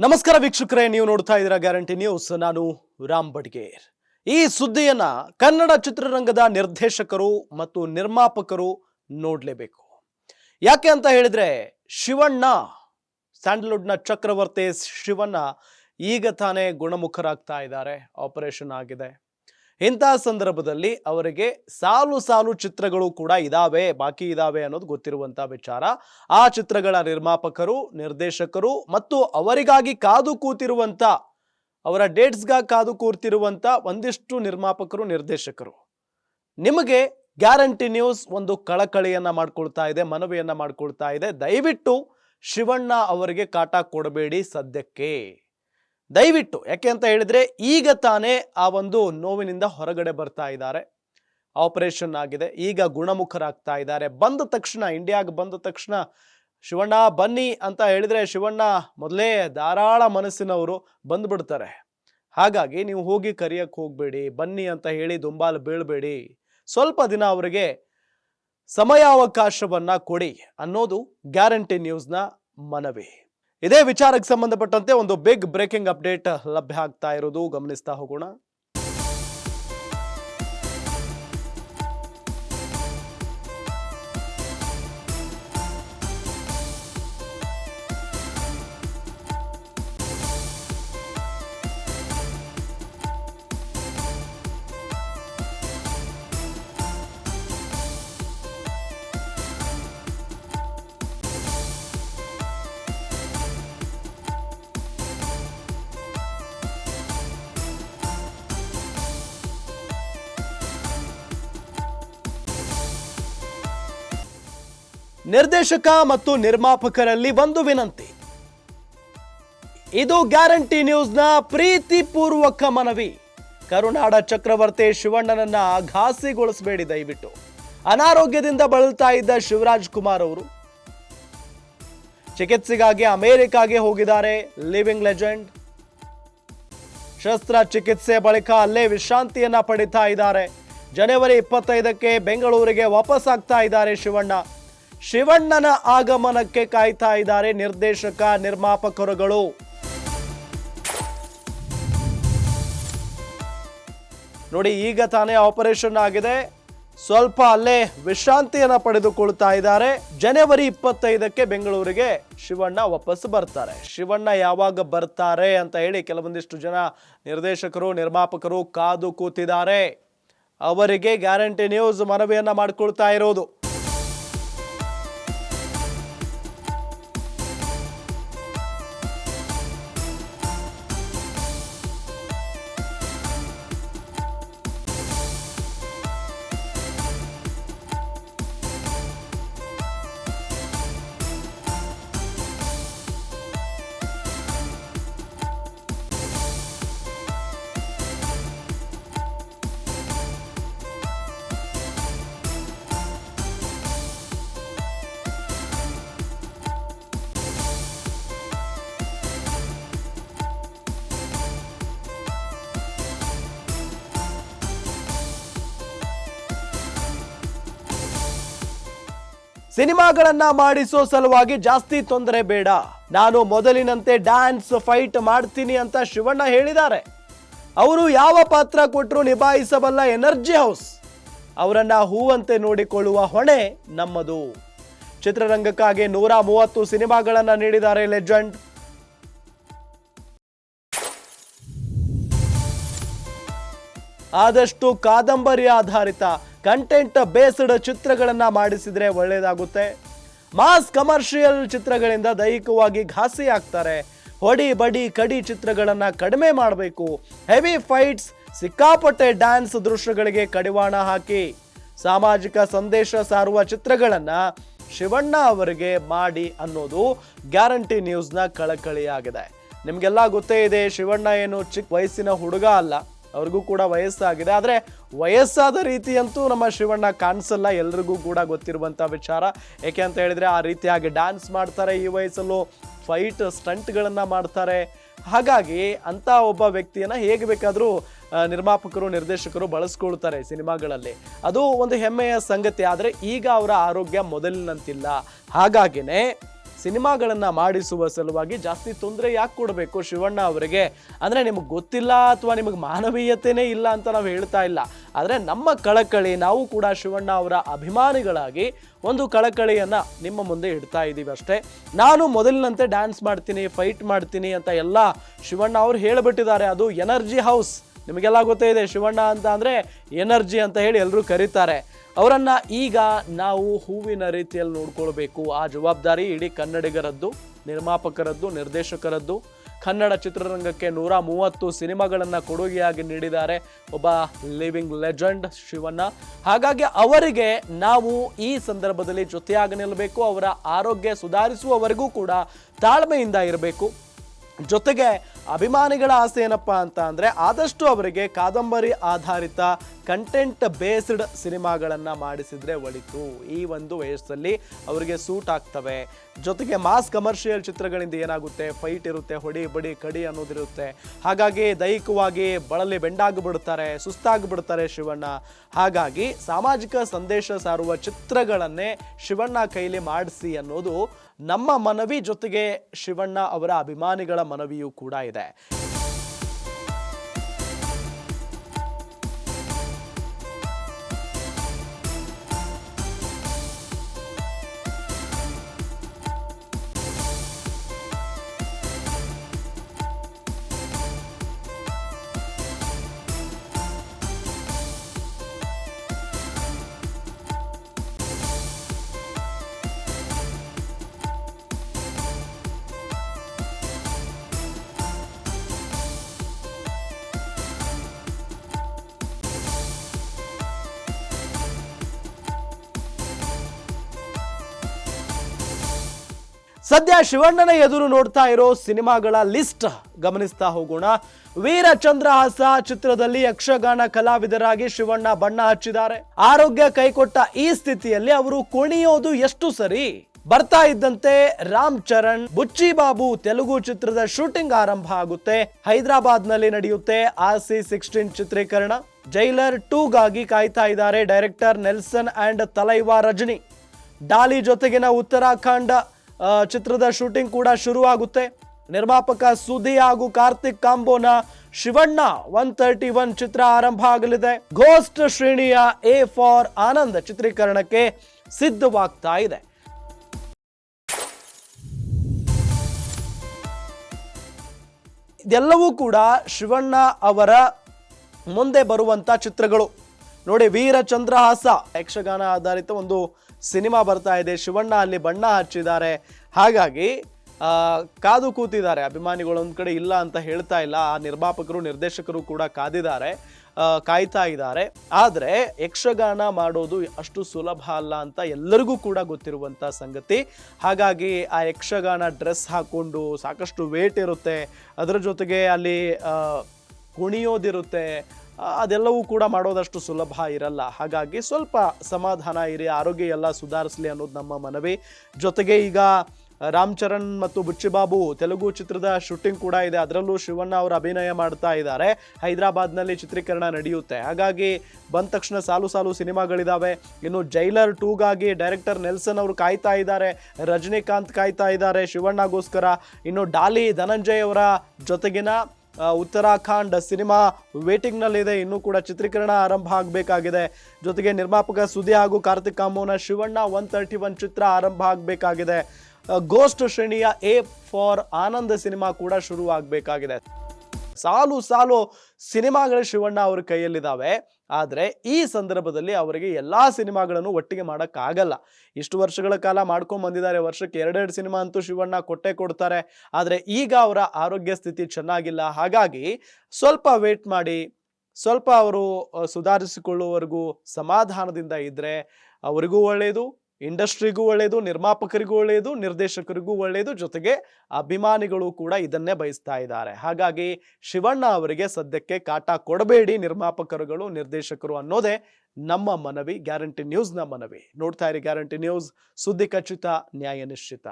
ನಮಸ್ಕಾರ ವೀಕ್ಷಕರೇ, ನೀವು ನೋಡ್ತಾ ಇದ್ದೀರಾ ಗ್ಯಾರಂಟಿ ನ್ಯೂಸ್. ನಾನು ರಾಮ್ ಬಡ್ಗೇರ್. ಈ ಸುದ್ದಿಯನ್ನ ಕನ್ನಡ ಚಿತ್ರರಂಗದ ನಿರ್ದೇಶಕರು ಮತ್ತು ನಿರ್ಮಾಪಕರು ನೋಡ್ಲೇಬೇಕು. ಯಾಕೆ ಅಂತ ಹೇಳಿದ್ರೆ, ಶಿವಣ್ಣ, ಸ್ಯಾಂಡಲ್ವುಡ್ನ ಚಕ್ರವರ್ತಿ ಶಿವಣ್ಣ ಈಗ ತಾನೇ ಗುಣಮುಖರಾಗ್ತಾ ಇದ್ದಾರೆ. ಆಪರೇಷನ್ ಆಗಿದೆ. ಇಂತಹ ಸಂದರ್ಭದಲ್ಲಿ ಅವರಿಗೆ ಸಾಲು ಸಾಲು ಚಿತ್ರಗಳು ಕೂಡ ಇದಾವೆ, ಬಾಕಿ ಇದಾವೆ ಅನ್ನೋದು ಗೊತ್ತಿರುವಂತಹ ವಿಚಾರ. ಆ ಚಿತ್ರಗಳ ನಿರ್ಮಾಪಕರು, ನಿರ್ದೇಶಕರು ಮತ್ತು ಅವರಿಗಾಗಿ ಕಾದು ಕೂತಿರುವಂತ ಅವರ ಡೇಟ್ಸ್ಗಾಗಿ ಕಾದು ಕೂರ್ತಿರುವಂತ ಒಂದಿಷ್ಟು ನಿರ್ಮಾಪಕರು, ನಿರ್ದೇಶಕರು. ನಿಮಗೆ ಗ್ಯಾರಂಟಿ ನ್ಯೂಸ್ ಒಂದು ಕಳಕಳಿಯನ್ನ ಮಾಡ್ಕೊಳ್ತಾ ಇದೆ, ಮನವಿಯನ್ನ ಮಾಡ್ಕೊಳ್ತಾ ಇದೆ. ದಯವಿಟ್ಟು ಶಿವಣ್ಣ ಅವರಿಗೆ ಕಾಟ ಕೊಡಬೇಡಿ ಸದ್ಯಕ್ಕೆ. ದಯವಿಟ್ಟು, ಯಾಕೆ ಅಂತ ಹೇಳಿದ್ರೆ ಈಗ ತಾನೇ ಆ ಒಂದು ನೋವಿನಿಂದ ಹೊರಗಡೆ ಬರ್ತಾ ಇದ್ದಾರೆ. ಆಪರೇಷನ್ ಆಗಿದೆ, ಈಗ ಗುಣಮುಖರಾಗ್ತಾ ಇದ್ದಾರೆ. ಬಂದ ತಕ್ಷಣ, ಇಂಡಿಯಾಗೆ ಬಂದ ತಕ್ಷಣ, ಶಿವಣ್ಣ ಬನ್ನಿ ಅಂತ ಹೇಳಿದ್ರೆ ಶಿವಣ್ಣ ಮೊದಲೇ ಧಾರಾಳ ಮನಸ್ಸಿನವರು ಬಂದ್ಬಿಡ್ತಾರೆ. ಹಾಗಾಗಿ ನೀವು ಹೋಗಿ ಕರಿಯಕ್ಕೆ ಹೋಗಬೇಡಿ, ಬನ್ನಿ ಅಂತ ಹೇಳಿ ದುಂಬಾಲು ಬೀಳಬೇಡಿ. ಸ್ವಲ್ಪ ದಿನ ಅವರಿಗೆ ಸಮಯಾವಕಾಶವನ್ನು ಕೊಡಿ ಅನ್ನೋದು ಗ್ಯಾರಂಟಿ ನ್ಯೂಸ್ನ ಮನವಿ. ಇದೇ ವಿಚಾರಕ್ಕೆ ಸಂಬಂಧಪಟ್ಟಂತೆ ಒಂದು ಬಿಗ್ ಬ್ರೇಕಿಂಗ್ ಅಪ್ಡೇಟ್ ಲಭ್ಯ ಆಗ್ತಾ ಇರೋದು. ಗಮನಿಸ್ತಾ ಹೋಗೋಣ. ನಿರ್ದೇಶಕ ಮತ್ತು ನಿರ್ಮಾಪಕರಲ್ಲಿ ಒಂದು ವಿನಂತಿ. ಇದು ಗ್ಯಾರಂಟಿ ನ್ಯೂಸ್ನ ಪ್ರೀತಿಪೂರ್ವಕ ಮನವಿ. ಕರುನಾಡ ಚಕ್ರವರ್ತಿ ಶಿವಣ್ಣನನ್ನ ಘಾಸಿಗೊಳಿಸಬೇಡಿ ದಯವಿಟ್ಟು. ಅನಾರೋಗ್ಯದಿಂದ ಬಳಲ್ತಾ ಇದ್ದ ಶಿವರಾಜ್ ಕುಮಾರ್ ಅವರು. ಚಿಕಿತ್ಸೆಗಾಗಿ ಅಮೆರಿಕಾಗೆ ಹೋಗಿದ್ದಾರೆ ಲಿವಿಂಗ್ ಲೆಜೆಂಡ್. ಶಸ್ತ್ರ ಚಿಕಿತ್ಸೆ ಬಳಿಕ ಅಲ್ಲೇ ವಿಶ್ರಾಂತಿಯನ್ನ ಪಡಿತಾ ಇದ್ದಾರೆ. ಜನವರಿ ಇಪ್ಪತ್ತೈದಕ್ಕೆ ಬೆಂಗಳೂರಿಗೆ ವಾಪಸ್ ಆಗ್ತಾ ಇದ್ದಾರೆ ಶಿವಣ್ಣ. ಶಿವಣ್ಣನ ಆಗಮನಕ್ಕೆ ಕಾಯ್ತಾ ಇದ್ದಾರೆ ನಿರ್ದೇಶಕ, ನಿರ್ಮಾಪಕರುಗಳು. ನೋಡಿ, ಈಗ ತಾನೇ ಆಪರೇಷನ್ ಆಗಿದೆ. ಸ್ವಲ್ಪ ಅಲ್ಲೇ ವಿಶ್ರಾಂತಿಯನ್ನು ಪಡೆದುಕೊಳ್ತಾ ಇದ್ದಾರೆ. ಜನವರಿ ಇಪ್ಪತ್ತೈದಕ್ಕೆ ಬೆಂಗಳೂರಿಗೆ ಶಿವಣ್ಣ ವಾಪಸ್ ಬರ್ತಾರೆ. ಶಿವಣ್ಣ ಯಾವಾಗ ಬರ್ತಾರೆ ಅಂತ ಹೇಳಿ ಕೆಲವೊಂದಿಷ್ಟು ಜನ ನಿರ್ದೇಶಕರು, ನಿರ್ಮಾಪಕರು ಕಾದು ಕೂತಿದ್ದಾರೆ. ಅವರಿಗೆ ಗ್ಯಾರಂಟಿ ನ್ಯೂಸ್ ಮನವಿಯನ್ನು ಮಾಡಿಕೊಳ್ತಾ ಇರೋದು. ಸಿನಿಮಾಗಳನ್ನ ಮಾಡಿಸೋ ಸಲುವಾಗಿ ಜಾಸ್ತಿ ತೊಂದರೆ ಬೇಡ. ನಾನು ಮೊದಲಿನಂತೆ ಡ್ಯಾನ್ಸ್ ಫೈಟ್ ಮಾಡ್ತೀನಿ ಅಂತ ಶಿವಣ್ಣ ಹೇಳಿದ್ದಾರೆ. ಅವರು ಯಾವ ಪಾತ್ರ ಕೊಟ್ಟರು ನಿಭಾಯಿಸಬಲ್ಲ ಎನರ್ಜಿ ಹೌಸ್ ಅವರನ್ನ ಹೂವಂತೆ ನೋಡಿಕೊಳ್ಳುವ ಹೊಣೆ ನಮ್ಮದು. ಚಿತ್ರರಂಗಕ್ಕಾಗಿ ನೂರ ಮೂವತ್ತು ಸಿನಿಮಾಗಳನ್ನ ನೀಡಿದ್ದಾರೆ ಲೆಜೆಂಡ್ ಆದಷ್ಟು ಕಾದಂಬರಿ ಆಧಾರಿತ ಕಂಟೆಂಟ್ ಬೇಸ್ಡ್ ಚಿತ್ರಗಳನ್ನು ಮಾಡಿಸಿದರೆ ಒಳ್ಳೆಯದಾಗುತ್ತೆ ಮಾಸ್ ಕಮರ್ಷಿಯಲ್ ಚಿತ್ರಗಳಿಂದ ದೈಹಿಕವಾಗಿ ಘಾಸಿ ಆಗ್ತಾರೆ ಹೊಡಿ ಬಡಿ ಕಡಿ ಚಿತ್ರಗಳನ್ನು ಕಡಿಮೆ ಮಾಡಬೇಕು. ಹೆವಿ ಫೈಟ್ಸ್, ಸಿಕ್ಕಾಪಟ್ಟೆ ಡ್ಯಾನ್ಸ್ ದೃಶ್ಯಗಳಿಗೆ ಕಡಿವಾಣ ಹಾಕಿ. ಸಾಮಾಜಿಕ ಸಂದೇಶ ಸಾರುವ ಚಿತ್ರಗಳನ್ನು ಶಿವಣ್ಣ ಅವರಿಗೆ ಮಾಡಿ ಅನ್ನೋದು ಗ್ಯಾರಂಟಿ ನ್ಯೂಸ್ನ ಕಳಕಳಿಯಾಗಿದೆ. ನಿಮಗೆಲ್ಲ ಗೊತ್ತೇ ಇದೆ, ಶಿವಣ್ಣ ಏನು ಚಿಕ್ಕ ವಯಸ್ಸಿನ ಹುಡುಗ ಅಲ್ಲ. ಅವ್ರಿಗೂ ಕೂಡ ವಯಸ್ಸಾಗಿದೆ. ಆದರೆ ವಯಸ್ಸಾದ ರೀತಿಯಂತೂ ನಮ್ಮ ಶಿವಣ್ಣ ಕಾಣಿಸಲ್ಲ, ಎಲ್ರಿಗೂ ಕೂಡ ಗೊತ್ತಿರುವಂಥ ವಿಚಾರ. ಏಕೆ ಅಂತ ಹೇಳಿದರೆ ಆ ರೀತಿಯಾಗಿ ಡ್ಯಾನ್ಸ್ ಮಾಡ್ತಾರೆ ಈ ವಯಸ್ಸಲ್ಲೂ ಫೈಟ್ ಸ್ಟಂಟ್ಗಳನ್ನು ಮಾಡ್ತಾರೆ. ಹಾಗಾಗಿ ಅಂಥ ಒಬ್ಬ ವ್ಯಕ್ತಿಯನ್ನು ಹೇಗೆ ಬೇಕಾದರೂ ನಿರ್ಮಾಪಕರು, ನಿರ್ದೇಶಕರು ಬಳಸ್ಕೊಳ್ತಾರೆ ಸಿನಿಮಾಗಳಲ್ಲಿ. ಅದು ಒಂದು ಹೆಮ್ಮೆಯ ಸಂಗತಿ. ಆದರೆ ಈಗ ಅವರ ಆರೋಗ್ಯ ಮೊದಲಿನಂತಿಲ್ಲ. ಹಾಗಾಗಿನೇ ಸಿನಿಮಾಗಳನ್ನ ಮಾಡಿಸುವ ಸಲುವಾಗಿ ಜಾಸ್ತಿ ತೊಂದರೆ ಯಾಕೆ ಕೊಡಬೇಕು ಶಿವಣ್ಣ ಅವರಿಗೆ? ಅಂದ್ರೆ ನಿಮಗೆ ಗೊತ್ತಿಲ್ಲ ಅಥವಾ ನಿಮಗೆ ಮಾನವೀಯತೆನೇ ಇಲ್ಲ ಅಂತ ನಾವು ಹೇಳ್ತಾ ಇಲ್ಲ. ಆದರೆ ನಮ್ಮ ಕಳಕಳಿ, ನಾವು ಕೂಡ ಶಿವಣ್ಣ ಅವರ ಅಭಿಮಾನಿಗಳಾಗಿ ಒಂದು ಕಳಕಳಿಯನ್ನು ನಿಮ್ಮ ಮುಂದೆ ಇಡ್ತಾ ಇದ್ದೀವಿ ಅಷ್ಟೇ. ನಾನು ಮೊದಲಿನಂತೆ ಡ್ಯಾನ್ಸ್ ಮಾಡ್ತೀನಿ ಫೈಟ್ ಮಾಡ್ತೀನಿ ಅಂತ ಎಲ್ಲ ಶಿವಣ್ಣ ಅವರು ಹೇಳಿಬಿಟ್ಟಿದ್ದಾರೆ. ಅದು ಎನರ್ಜಿ ಹೌಸ್ ನಿಮಗೆಲ್ಲ ಗೊತ್ತೇ ಇದೆ ಶಿವಣ್ಣ ಅಂತ ಅಂದರೆ ಎನರ್ಜಿ ಅಂತ ಹೇಳಿ ಎಲ್ಲರೂ ಕರೀತಾರೆ. ಅವರನ್ನ ಈಗ ನಾವು ಹೂವಿನ ರೀತಿಯಲ್ಲಿ ನೋಡ್ಕೊಳ್ಬೇಕು. ಆ ಜವಾಬ್ದಾರಿ ಇಡೀ ಕನ್ನಡಿಗರದ್ದು, ನಿರ್ಮಾಪಕರದ್ದು, ನಿರ್ದೇಶಕರದ್ದು. ಕನ್ನಡ ಚಿತ್ರರಂಗಕ್ಕೆ ನೂರ ಮೂವತ್ತು ಸಿನಿಮಾಗಳನ್ನು ಕೊಡುಗೆಯಾಗಿ ನೀಡಿದ್ದಾರೆ ಒಬ್ಬ ಲಿವಿಂಗ್ ಲೆಜೆಂಡ್ ಶಿವಣ್ಣ. ಹಾಗಾಗಿ ಅವರಿಗೆ ನಾವು ಈ ಸಂದರ್ಭದಲ್ಲಿ ಜೊತೆಯಾಗಿ ನಿಲ್ಲಬೇಕು ಅವರ ಆರೋಗ್ಯ ಸುಧಾರಿಸುವವರೆಗೂ ಕೂಡ ತಾಳ್ಮೆಯಿಂದ ಇರಬೇಕು. ಜೊತೆಗೆ ಅಭಿಮಾನಿಗಳ ಆಸೆ ಏನಪ್ಪ ಅಂತ ಅಂದರೆ ಆದಷ್ಟು ಅವರಿಗೆ ಕಾದಂಬರಿ ಆಧಾರಿತ ಕಂಟೆಂಟ್ ಬೇಸ್ಡ್ ಸಿನಿಮಾಗಳನ್ನು ಮಾಡಿಸಿದ್ರೆ ಒಳಿತು. ಈ ಒಂದು ವಯಸ್ಸಲ್ಲಿ ಅವರಿಗೆ ಸೂಟ್ ಆಗ್ತವೆ. ಜೊತೆಗೆ ಮಾಸ್ ಕಮರ್ಷಿಯಲ್ ಚಿತ್ರಗಳಿಂದ ಏನಾಗುತ್ತೆ? ಫೈಟ್ ಇರುತ್ತೆ, ಹೊಡಿ ಬಡಿ, ಕಡಿ ಅನ್ನೋದಿರುತ್ತೆ. ಹಾಗಾಗಿ ದೈಹಿಕವಾಗಿ ಬಳಲಿ ಬೆಂಡಾಗಿಬಿಡ್ತಾರೆ, ಸುಸ್ತಾಗಿಬಿಡ್ತಾರೆ ಶಿವಣ್ಣ. ಹಾಗಾಗಿ ಸಾಮಾಜಿಕ ಸಂದೇಶ ಸಾರುವ ಚಿತ್ರಗಳನ್ನೇ ಶಿವಣ್ಣ ಕೈಲಿ ಮಾಡಿಸಿ ಅನ್ನೋದು ನಮ್ಮ ಮನವಿ ಜೊತೆಗೆ ಶಿವಣ್ಣ ಅವರ ಅಭಿಮಾನಿಗಳ ಮನವಿಯೂ ಕೂಡ ಇದೆ. ಸದ್ಯ ಶಿವಣ್ಣನ ಎದುರು ನೋಡ್ತಾ ಇರೋ ಸಿನಿಮಾಗಳ ಲಿಸ್ಟ್ ಗಮನಿಸ್ತಾ ಹೋಗೋಣ. ವೀರಚಂದ್ರಹಾಸ ಚಿತ್ರದಲ್ಲಿ ಯಕ್ಷಗಾನ ಕಲಾವಿದರಾಗಿ ಶಿವಣ್ಣ ಬಣ್ಣ ಹಚ್ಚಿದ್ದಾರೆ. ಆರೋಗ್ಯ ಕೈಕೊಟ್ಟ ಈ ಸ್ಥಿತಿಯಲ್ಲಿ ಅವರು ಕುಣಿಯೋದು ಎಷ್ಟು ಸರಿ? ಬರ್ತಾ ಇದ್ದಂತೆ ರಾಮ್ ಚರಣ್, ಬುಚ್ಚಿ ಬಾಬು ತೆಲುಗು ಚಿತ್ರದ ಶೂಟಿಂಗ್ ಆರಂಭ ಆಗುತ್ತೆ. ಹೈದರಾಬಾದ್ನಲ್ಲಿ ನಡೆಯುತ್ತೆ ಆರ್ ಸಿ ಸಿಕ್ಸ್ಟೀನ್ ಚಿತ್ರೀಕರಣ. ಜೈಲರ್ ಟೂಗಾಗಿ ಕಾಯ್ತಾ ಇದ್ದಾರೆ director Nelson and Thalaiva Rajini. Daali ಜೊತೆಗಿನ ಉತ್ತರಾಖಂಡ ಚಿತ್ರದ ಶೂಟಿಂಗ್ ಕೂಡ ಶುರುವಾಗುತ್ತೆ. ನಿರ್ಮಾಪಕ ಸುದಿ ಹಾಗೂ ಕಾರ್ತಿಕ್ ಕಾಂಬೋನ ಶಿವಣ್ಣ ಒನ್ ತರ್ಟಿ ಒನ್ ಚಿತ್ರ ಆರಂಭ ಆಗಲಿದೆ. ಘೋಸ್ಟ್ ಶ್ರೇಣಿಯ ಎ ಫಾರ್ ಆನಂದ್ ಚಿತ್ರೀಕರಣಕ್ಕೆ ಸಿದ್ಧವಾಗ್ತಾ ಇದೆ. ಇದೆಲ್ಲವೂ ಕೂಡ ಶಿವಣ್ಣ ಅವರ ಮುಂದೆ ಬರುವಂತ ಚಿತ್ರಗಳು. ನೋಡಿ, ವೀರ ಚಂದ್ರಹಾಸ ಯಕ್ಷಗಾನ ಆಧಾರಿತ ಒಂದು ಸಿನಿಮಾ ಬರ್ತಾ ಇದೆ. ಶಿವಣ್ಣ ಅಲ್ಲಿ ಬಣ್ಣ ಹಚ್ಚಿದ್ದಾರೆ. ಹಾಗಾಗಿ ಕಾದು ಕೂತಿದ್ದಾರೆ. ಅಭಿಮಾನಿಗಳು ಒಂದ್ ಕಡೆ ಇಲ್ಲ ಅಂತ ಹೇಳ್ತಾ ಇಲ್ಲ. ಆ ನಿರ್ಮಾಪಕರು, ನಿರ್ದೇಶಕರು ಕೂಡ ಕಾದಿದ್ದಾರೆ. ಕಾಯ್ತಾ ಇದ್ದಾರೆ. ಆದ್ರೆ, ಯಕ್ಷಗಾನ ಮಾಡೋದು ಅಷ್ಟು ಸುಲಭ ಅಲ್ಲ ಅಂತ ಎಲ್ಲರಿಗೂ ಕೂಡ ಗೊತ್ತಿರುವಂತ ಸಂಗತಿ. ಹಾಗಾಗಿ, ಆ ಯಕ್ಷಗಾನ ಡ್ರೆಸ್ ಹಾಕೊಂಡು ಸಾಕಷ್ಟು ವೇಟ್ ಇರುತ್ತೆ. ಅದರ ಜೊತೆಗೆ ಅಲ್ಲಿ ಕುಣಿಯೋದಿರುತ್ತೆ. ಅದೆಲ್ಲವೂ ಕೂಡ ಮಾಡೋದಷ್ಟು ಸುಲಭ ಇರಲ್ಲ. ಹಾಗಾಗಿ ಸ್ವಲ್ಪ ಸಮಾಧಾನ ಇರಿ, ಆರೋಗ್ಯ ಎಲ್ಲ ಸುಧಾರಿಸಲಿ ಅನ್ನೋದು ನಮ್ಮ ಮನವಿ. ಜೊತೆಗೆ ಈಗ ರಾಮ್ ಚರಣ್ ಮತ್ತು ಬುಚ್ಚಿಬಾಬು ತೆಲುಗು ಚಿತ್ರದ ಶೂಟಿಂಗ್ ಕೂಡ ಇದೆ. ಅದರಲ್ಲೂ ಶಿವಣ್ಣ ಅವರು ಅಭಿನಯ ಮಾಡ್ತಾ ಇದ್ದಾರೆ. ಹೈದರಾಬಾದ್ನಲ್ಲಿ ಚಿತ್ರೀಕರಣ ನಡೆಯುತ್ತೆ. ಹಾಗಾಗಿ ಬಂದ ತಕ್ಷಣ ಸಾಲು ಸಾಲು ಸಿನಿಮಾಗಳಿದಾವೆ. ಇನ್ನು ಜೈಲರ್ ಟೂಗಾಗಿ ಡೈರೆಕ್ಟರ್ ನೆಲ್ಸನ್ ಅವರು ಕಾಯ್ತಾ ಇದ್ದಾರೆ. ರಜನಿಕಾಂತ್ ಕಾಯ್ತಾ ಇದ್ದಾರೆ ಶಿವಣ್ಣಗೋಸ್ಕರ. ಇನ್ನು ಡಾಲಿ ಧನಂಜಯ್ ಅವರ ಜೊತೆಗಿನ ಉತ್ತರಾಖಂಡ್ ಸಿನಿಮಾ ವೇಟಿಂಗ್ನಲ್ಲಿದೆ. ಇನ್ನೂ ಕೂಡ ಚಿತ್ರೀಕರಣ ಆರಂಭ ಆಗಬೇಕಾಗಿದೆ. ಜೊತೆಗೆ ನಿರ್ಮಾಪಕ ಸುದಿ ಹಾಗೂ ಕಾರ್ತಿಕ್ ಕಾಮೋನ ಶಿವಣ್ಣ ಒನ್ ತರ್ಟಿ ಒನ್ ಚಿತ್ರ ಆರಂಭ ಆಗಬೇಕಾಗಿದೆ. ಗೋಸ್ಟ್ ಶ್ರೇಣಿಯ ಎ ಫಾರ್ ಆನಂದ್ ಸಿನಿಮಾ ಕೂಡ ಶುರು ಆಗಬೇಕಾಗಿದೆ ಸಾಲು ಸಾಲು ಸಿನಿಮಾಗಳು ಶಿವಣ್ಣ ಅವ್ರ ಕೈಯಲ್ಲಿದ್ದಾವೆ ಆದರೆ ಈ ಸಂದರ್ಭದಲ್ಲಿ ಅವರಿಗೆ ಎಲ್ಲ ಸಿನಿಮಾಗಳನ್ನು ಒಟ್ಟಿಗೆ ಮಾಡೋಕ್ಕಾಗಲ್ಲ. ಇಷ್ಟು ವರ್ಷಗಳ ಕಾಲ ಮಾಡ್ಕೊಂಡು ಬಂದಿದ್ದಾರೆ. ವರ್ಷಕ್ಕೆ ಎರಡೆರಡು ಸಿನಿಮಾ ಅಂತೂ ಶಿವಣ್ಣ ಕೊಟ್ಟೆ ಕೊಡ್ತಾರೆ. ಆದರೆ ಈಗ ಅವರ ಆರೋಗ್ಯ ಸ್ಥಿತಿ ಚೆನ್ನಾಗಿಲ್ಲ. ಹಾಗಾಗಿ ಸ್ವಲ್ಪ ವೇಟ್ ಮಾಡಿ, ಸ್ವಲ್ಪ ಅವರು ಸುಧಾರಿಸಿಕೊಳ್ಳುವವರೆಗೂ ಸಮಾಧಾನದಿಂದ ಇದ್ದರೆ ಅವರಿಗೂ ಒಳ್ಳೆಯದು ಇಂಡಸ್ಟ್ರಿಗೂ ಒಳ್ಳೆಯದು ನಿರ್ಮಾಪಕರಿಗೂ ಒಳ್ಳೆಯದು ನಿರ್ದೇಶಕರಿಗೂ ಒಳ್ಳೆಯದು ಜೊತೆಗೆ ಅಭಿಮಾನಿಗಳು ಕೂಡ ಇದನ್ನೇ ಬಯಸ್ತಾ ಇದ್ದಾರೆ. ಹಾಗಾಗಿ ಶಿವಣ್ಣ ಅವರಿಗೆ ಸದ್ಯಕ್ಕೆ ಕಾಟ ಕೊಡಬೇಡಿ ನಿರ್ಮಾಪಕರುಗಳು, ನಿರ್ದೇಶಕರು ಅನ್ನೋದೇ ನಮ್ಮ ಮನವಿ, ಗ್ಯಾರಂಟಿ ನ್ಯೂಸ್ನ ಮನವಿ. ನೋಡ್ತಾ ಇರಿ ಗ್ಯಾರಂಟಿ ನ್ಯೂಸ್, ಸುದ್ದಿ ಖಚಿತ, ನ್ಯಾಯ ನಿಶ್ಚಿತ.